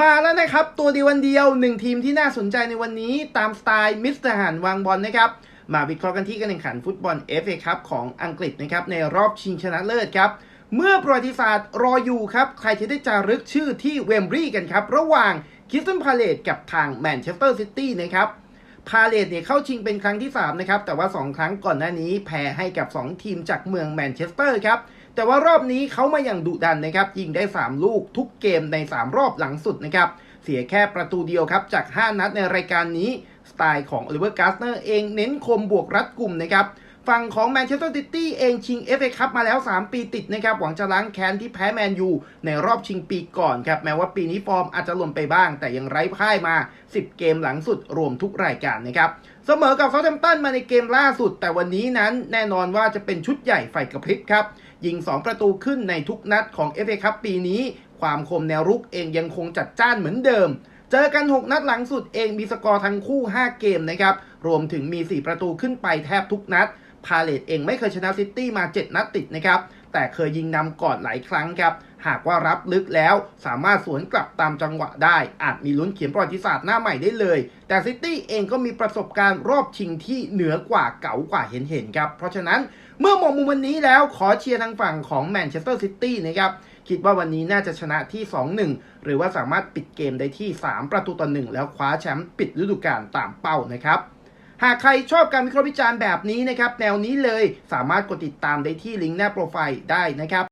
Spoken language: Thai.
มาแล้วนะครับ ตัวดีววันเดียวหนึ่งทีมที่น่าสนใจในวันนี้ตามสไตล์มิสเตอร์หันวางบอลนะครับ มาวิเคราะห์กันที่การแข่งขันฟุตบอล FA ครับของอังกฤษนะครับในรอบชิงชนะเลิศครับ เมื่อประวัติศาสตร์รออยู่ครับ ใครจะได้จารึกชื่อที่เวมบรีย์กันครับ ระหว่างคิสตันพาเลตกับทางแมนเชสเตอร์ซิตี้นะครับ พาเลตเนี่ยเข้าชิงเป็นครั้งที่ 3 นะครับ แต่ว่า 2 ครั้งก่อนหน้านี้แพ้ให้กับ 2 ทีมจากเมืองแมนเชสเตอร์ครับ แต่ว่ารอบนี้เขามาอย่างดุดันนะครับ ยิงได้ 3 ลูกทุกเกมใน 3 รอบหลังสุดนะครับ เสียแค่ประตูเดียวครับ จาก 5 นัดในรายการนี้ สไตล์ของโอลิเวอร์กาสเนอร์เองเน้นคมบวกรัดกลุ่มนะครับ ฝั่งของแมนเชสเตอร์ซิตี้เองชิง FA คัพมาแล้ว 3 ปีติดนะครับ หวังจะล้างแค้นที่แพ้แมนยูในรอบชิงปีก่อนครับ แม้ว่าปีนี้ฟอร์มอาจจะหล่นไปบ้าง แต่ยังไร้พ่ายมา 10 เกมหลังสุดรวมทุกรายการนะครับเสมอกับเซาท์แฮมป์ตันมาในเกมล่าสุด แต่วันนี้นั้นแน่นอนว่าจะเป็นชุดใหญ่ไฟกระพริบครับยิง 2 ประตูขึ้นในทุกนัดของ FA คัพปีนี้ ความคมแนวรุกเองยังคงจัดจ้านเหมือนเดิมเจอกัน 6 นัดหลังสุดเองมีสกอร์ทั้งคู่ 5 เกมนะครับ รวมถึงมี 4 ประตูขึ้นไปแทบทุกนัด พาเลตเองไม่เคยชนะซิตี้มา 7 นัดติดนะครับ แต่เคยยิงนำก่อนหลายครั้งครับ หากว่ารับลึกแล้วสามารถสวนกลับตามจังหวะได้ อาจมีลุ้นเขียนประวัติศาสตร์หน้าใหม่ได้เลย แต่ซิตี้เองก็มีประสบการณ์รอบชิงที่เหนือกว่าเก๋ากว่าเห็นๆครับ เพราะฉะนั้นเมื่อมองมุมวันนี้แล้วขอเชียร์ทางฝั่งของแมนเชสเตอร์ซิตี้นะครับคิดว่าวันนี้น่าจะชนะที่ 2-1 หรือว่าสามารถปิดเกมได้ที่ 3 ประตูต่อ1แล้วคว้าแชมป์ปิดฤดูกาลตามเป้านะครับ หากใครชอบการวิเคราะห์วิจารณ์แบบนี้นะครับ แนวนี้เลยสามารถกดติดตามได้ที่ลิงก์หน้าโปรไฟล์ได้นะครับ